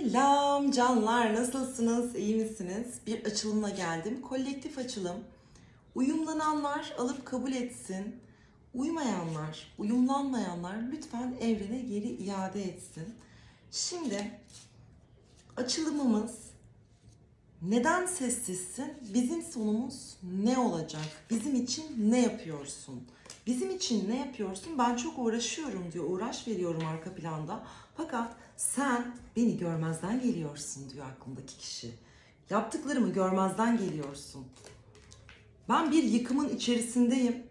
Selam canlar nasılsınız iyi misiniz? Bir açılımla geldim. Kolektif açılım. Uyumlananlar alıp kabul etsin. Uymayanlar, uyumlanmayanlar lütfen evrene geri iade etsin. Şimdi açılımımız neden sessizsin? Bizim sonumuz ne olacak? Bizim için ne yapıyorsun? Bizim için ne yapıyorsun? Ben çok uğraşıyorum diyor. Uğraş veriyorum arka planda. Fakat sen beni görmezden geliyorsun diyor aklındaki kişi. Yaptıklarımı görmezden geliyorsun. Ben bir yıkımın içerisindeyim.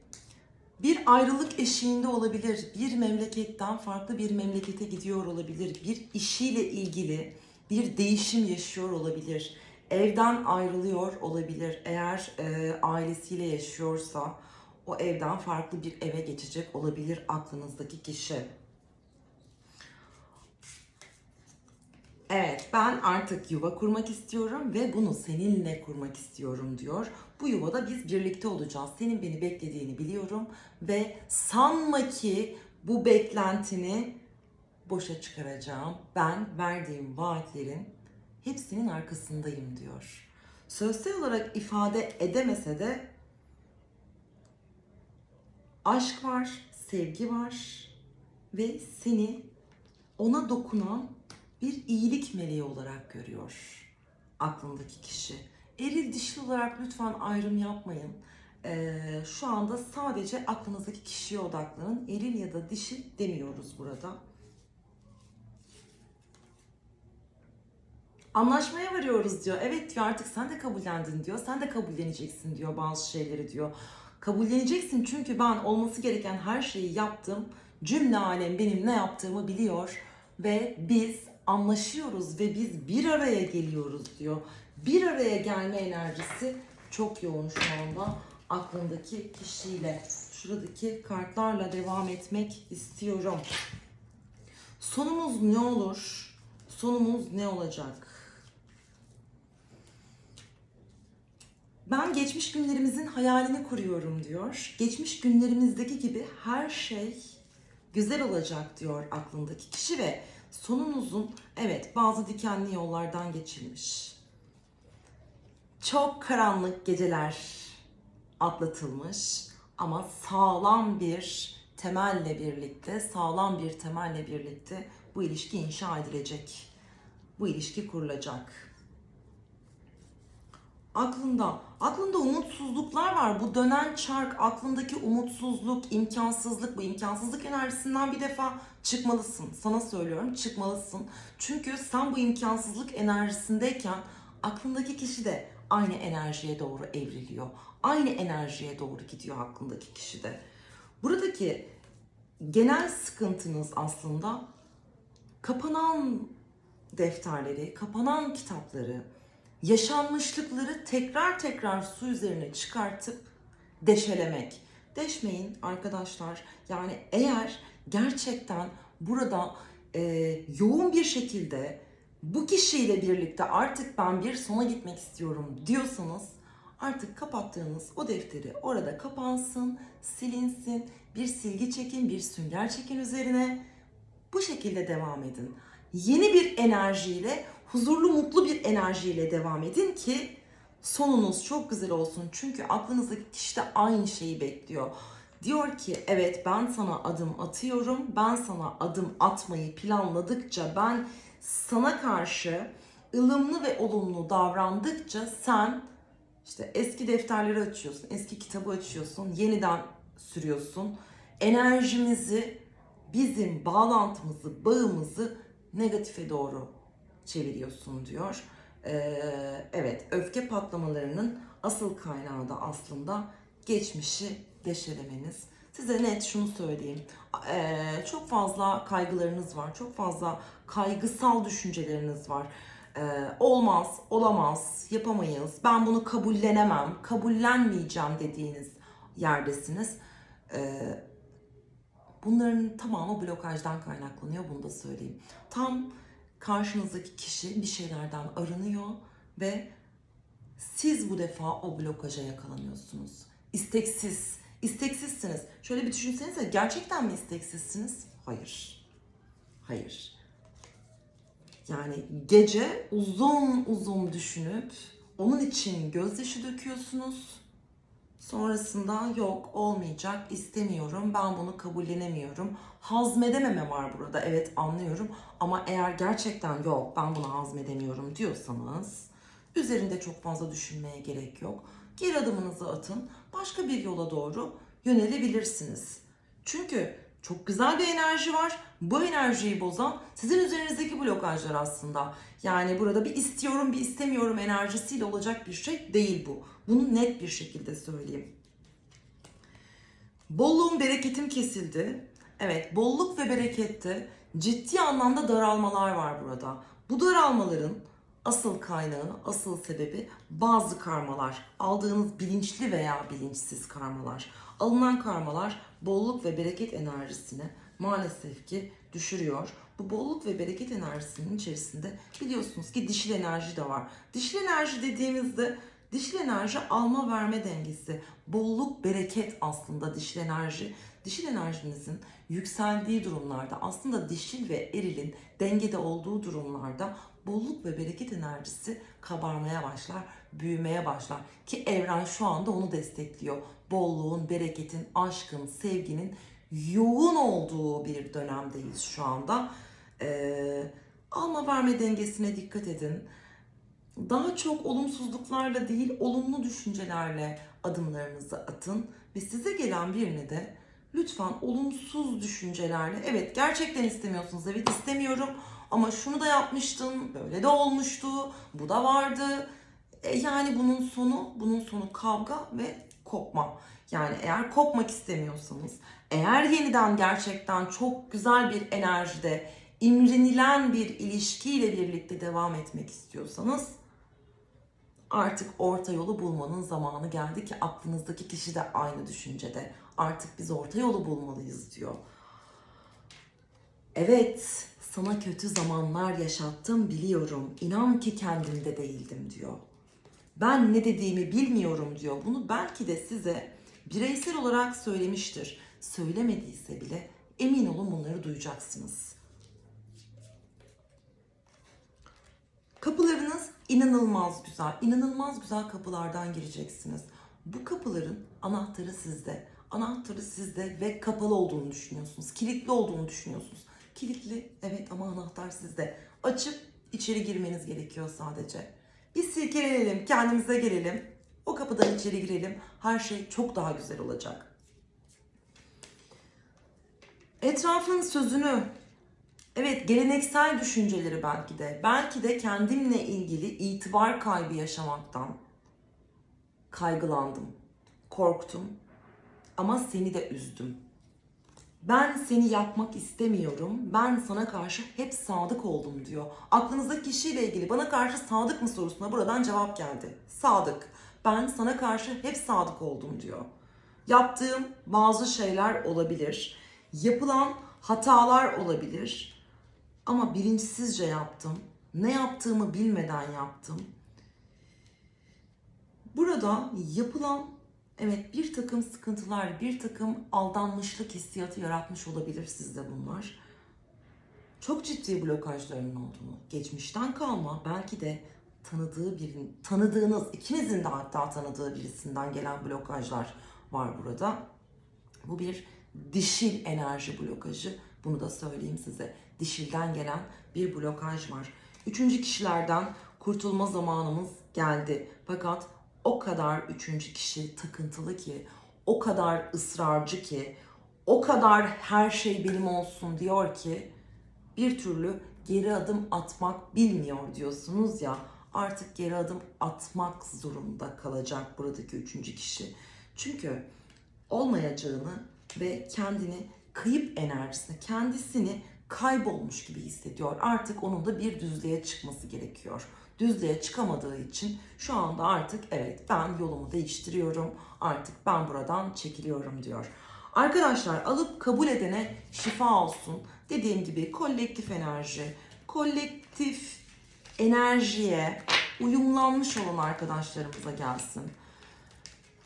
Bir ayrılık eşiğinde olabilir. Bir memleketten farklı bir memlekete gidiyor olabilir. Bir işiyle ilgili bir değişim yaşıyor olabilir. Evden ayrılıyor olabilir. Eğer e, ailesiyle yaşıyorsa o evden farklı bir eve geçecek olabilir aklınızdaki kişi. Evet, ben artık yuva kurmak istiyorum ve bunu seninle kurmak istiyorum diyor. Bu yuvada biz birlikte olacağız. Senin beni beklediğini biliyorum ve sanma ki bu beklentini boşa çıkaracağım. Ben verdiğim vaatlerin hepsinin arkasındayım diyor. Sözsel olarak ifade edemese de aşk var, sevgi var ve seni ona dokunan bir iyilik meleği olarak görüyor aklındaki kişi. Eril dişil olarak lütfen ayrım yapmayın. Ee, şu anda sadece aklınızdaki kişiye odaklanın. Eril ya da dişil demiyoruz burada. Anlaşmaya varıyoruz diyor. Evet diyor artık sen de kabullendin diyor. Sen de kabulleneceksin diyor bazı şeyleri diyor. Kabulleneceksin çünkü ben olması gereken her şeyi yaptım. Cümle alem benim ne yaptığımı biliyor ve biz anlaşıyoruz ve biz bir araya geliyoruz diyor. Bir araya gelme enerjisi çok yoğun şu anda aklındaki kişiyle. Şuradaki kartlarla devam etmek istiyorum. Sonumuz ne olur? Sonumuz ne olacak? Ben geçmiş günlerimizin hayalini kuruyorum diyor. Geçmiş günlerimizdeki gibi her şey güzel olacak diyor aklındaki kişi ve sonunuzun evet bazı dikenli yollardan geçilmiş. Çok karanlık geceler atlatılmış ama sağlam bir temelle birlikte, sağlam bir temelle birlikte bu ilişki inşa edilecek. Bu ilişki kurulacak aklında. Aklında umutsuzluklar var. Bu dönen çark, aklındaki umutsuzluk, imkansızlık, bu imkansızlık enerjisinden bir defa çıkmalısın. Sana söylüyorum çıkmalısın. Çünkü sen bu imkansızlık enerjisindeyken aklındaki kişi de aynı enerjiye doğru evriliyor. Aynı enerjiye doğru gidiyor aklındaki kişi de. Buradaki genel sıkıntınız aslında kapanan defterleri, kapanan kitapları, yaşanmışlıkları tekrar tekrar su üzerine çıkartıp deşelemek. Deşmeyin arkadaşlar. Yani eğer gerçekten burada e, yoğun bir şekilde bu kişiyle birlikte artık ben bir sona gitmek istiyorum diyorsanız artık kapattığınız o defteri orada kapansın, silinsin, bir silgi çekin, bir sünger çekin üzerine. Bu şekilde devam edin. Yeni bir enerjiyle huzurlu, mutlu bir enerjiyle devam edin ki sonunuz çok güzel olsun. Çünkü aklınızdaki kişi de aynı şeyi bekliyor. Diyor ki evet ben sana adım atıyorum. Ben sana adım atmayı planladıkça ben sana karşı ılımlı ve olumlu davrandıkça sen işte eski defterleri açıyorsun, eski kitabı açıyorsun, yeniden sürüyorsun. Enerjimizi, bizim bağlantımızı, bağımızı negatife doğru çeviriyorsun diyor. Ee, evet öfke patlamalarının asıl kaynağı da aslında geçmişi deşelemeniz. Size net şunu söyleyeyim. Ee, çok fazla kaygılarınız var. Çok fazla kaygısal düşünceleriniz var. Ee, olmaz, olamaz, yapamayız. Ben bunu kabullenemem, kabullenmeyeceğim dediğiniz yerdesiniz. Bunların tamamı blokajdan kaynaklanıyor. Bunu da söyleyeyim. Tam karşınızdaki kişi bir şeylerden arınıyor ve siz bu defa o blokaja yakalanıyorsunuz. İsteksiz, isteksizsiniz. Şöyle bir düşünsenize gerçekten mi isteksizsiniz? Hayır. Hayır. Yani gece uzun uzun düşünüp onun için gözyaşı döküyorsunuz. Sonrasında yok olmayacak istemiyorum ben bunu kabullenemiyorum. Hazmedememe var burada evet anlıyorum ama eğer gerçekten yok ben bunu hazmedemiyorum diyorsanız üzerinde çok fazla düşünmeye gerek yok. Geri adımınızı atın başka bir yola doğru yönelebilirsiniz. Çünkü çok güzel bir enerji var. Bu enerjiyi bozan sizin üzerinizdeki blokajlar aslında. Yani burada bir istiyorum bir istemiyorum enerjisiyle olacak bir şey değil bu. Bunu net bir şekilde söyleyeyim. Bolluğum, bereketim kesildi. Evet, bolluk ve berekette ciddi anlamda daralmalar var burada. Bu daralmaların asıl kaynağı, asıl sebebi bazı karmalar. Aldığınız bilinçli veya bilinçsiz karmalar. Alınan karmalar bolluk ve bereket enerjisini maalesef ki düşürüyor. Bu bolluk ve bereket enerjisinin içerisinde biliyorsunuz ki dişil enerji de var. Dişil enerji dediğimizde dişil enerji alma verme dengesi. Bolluk, bereket aslında dişil enerji. Dişil enerjinizin yükseldiği durumlarda aslında dişil ve erilin dengede olduğu durumlarda bolluk ve bereket enerjisi kabarmaya başlar, büyümeye başlar. Ki evren şu anda onu destekliyor. Bolluğun, bereketin, aşkın, sevginin yoğun olduğu bir dönemdeyiz şu anda. Ee, alma verme dengesine dikkat edin. Daha çok olumsuzluklarla değil, olumlu düşüncelerle adımlarınızı atın ve size gelen birini de lütfen olumsuz düşüncelerle evet gerçekten istemiyorsunuz evet istemiyorum ama şunu da yapmıştım böyle de olmuştu bu da vardı. E, yani bunun sonu bunun sonu kavga ve kopma. Yani eğer kopmak istemiyorsanız eğer yeniden gerçekten çok güzel bir enerjide imrenilen bir ilişkiyle birlikte devam etmek istiyorsanız artık orta yolu bulmanın zamanı geldi ki aklınızdaki kişi de aynı düşüncede. Artık biz orta yolu bulmalıyız diyor. Evet, sana kötü zamanlar yaşattım biliyorum. İnan ki kendimde değildim diyor. Ben ne dediğimi bilmiyorum diyor. Bunu belki de size bireysel olarak söylemiştir. Söylemediyse bile emin olun bunları duyacaksınız. Kapılarınız inanılmaz güzel. inanılmaz güzel kapılardan gireceksiniz. Bu kapıların anahtarı sizde. Anahtarı sizde ve kapalı olduğunu düşünüyorsunuz. Kilitli olduğunu düşünüyorsunuz. Kilitli evet ama anahtar sizde. Açıp içeri girmeniz gerekiyor sadece. Bir silkelenelim, kendimize gelelim. O kapıdan içeri girelim. Her şey çok daha güzel olacak. Etrafın sözünü Evet, geleneksel düşünceleri belki de. Belki de kendimle ilgili itibar kaybı yaşamaktan kaygılandım, korktum ama seni de üzdüm. Ben seni yapmak istemiyorum. Ben sana karşı hep sadık oldum diyor. Aklınızdaki kişiyle ilgili bana karşı sadık mı sorusuna buradan cevap geldi. Sadık. Ben sana karşı hep sadık oldum diyor. Yaptığım bazı şeyler olabilir. Yapılan hatalar olabilir. Ama bilinçsizce yaptım. Ne yaptığımı bilmeden yaptım. Burada yapılan evet bir takım sıkıntılar, bir takım aldanmışlık hissiyatı yaratmış olabilir sizde bunlar. Çok ciddi blokajlarının olduğunu, geçmişten kalma, belki de tanıdığı birin, tanıdığınız, ikinizin de hatta tanıdığı birisinden gelen blokajlar var burada. Bu bir dişil enerji blokajı. Bunu da söyleyeyim size. Dişilden gelen bir blokaj var. Üçüncü kişilerden kurtulma zamanımız geldi. Fakat o kadar üçüncü kişi takıntılı ki, o kadar ısrarcı ki, o kadar her şey benim olsun diyor ki bir türlü geri adım atmak bilmiyor diyorsunuz ya artık geri adım atmak zorunda kalacak buradaki üçüncü kişi. Çünkü olmayacağını ve kendini kayıp enerjisine, kendisini kaybolmuş gibi hissediyor. Artık onun da bir düzlüğe çıkması gerekiyor. Düzlüğe çıkamadığı için şu anda artık evet ben yolumu değiştiriyorum. Artık ben buradan çekiliyorum diyor. Arkadaşlar alıp kabul edene şifa olsun. Dediğim gibi kolektif enerji, kolektif enerjiye uyumlanmış olan arkadaşlarımıza gelsin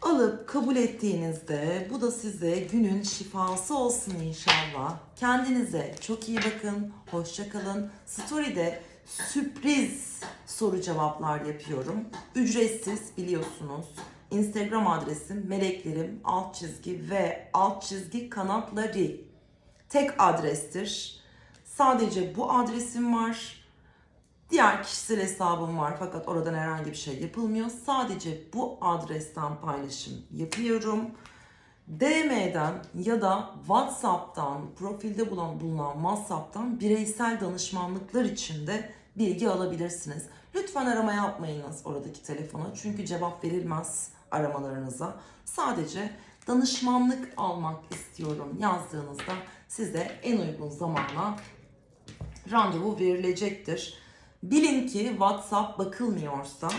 alıp kabul ettiğinizde bu da size günün şifası olsun inşallah. Kendinize çok iyi bakın. Hoşça kalın. Story'de sürpriz soru cevaplar yapıyorum. Ücretsiz biliyorsunuz. Instagram adresim meleklerim alt çizgi ve alt çizgi kanatları. Tek adrestir. Sadece bu adresim var. Diğer kişisel hesabım var fakat oradan herhangi bir şey yapılmıyor. Sadece bu adresten paylaşım yapıyorum. DM'den ya da WhatsApp'tan, profilde bulan, bulunan WhatsApp'tan bireysel danışmanlıklar için de bilgi alabilirsiniz. Lütfen arama yapmayınız oradaki telefona çünkü cevap verilmez aramalarınıza. Sadece danışmanlık almak istiyorum yazdığınızda size en uygun zamanla randevu verilecektir. Bilin ki WhatsApp bakılmıyorsa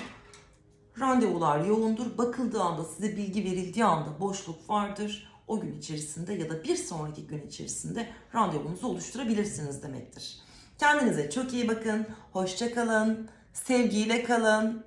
randevular yoğundur. Bakıldığı anda size bilgi verildiği anda boşluk vardır. O gün içerisinde ya da bir sonraki gün içerisinde randevunuzu oluşturabilirsiniz demektir. Kendinize çok iyi bakın. Hoşça kalın. Sevgiyle kalın.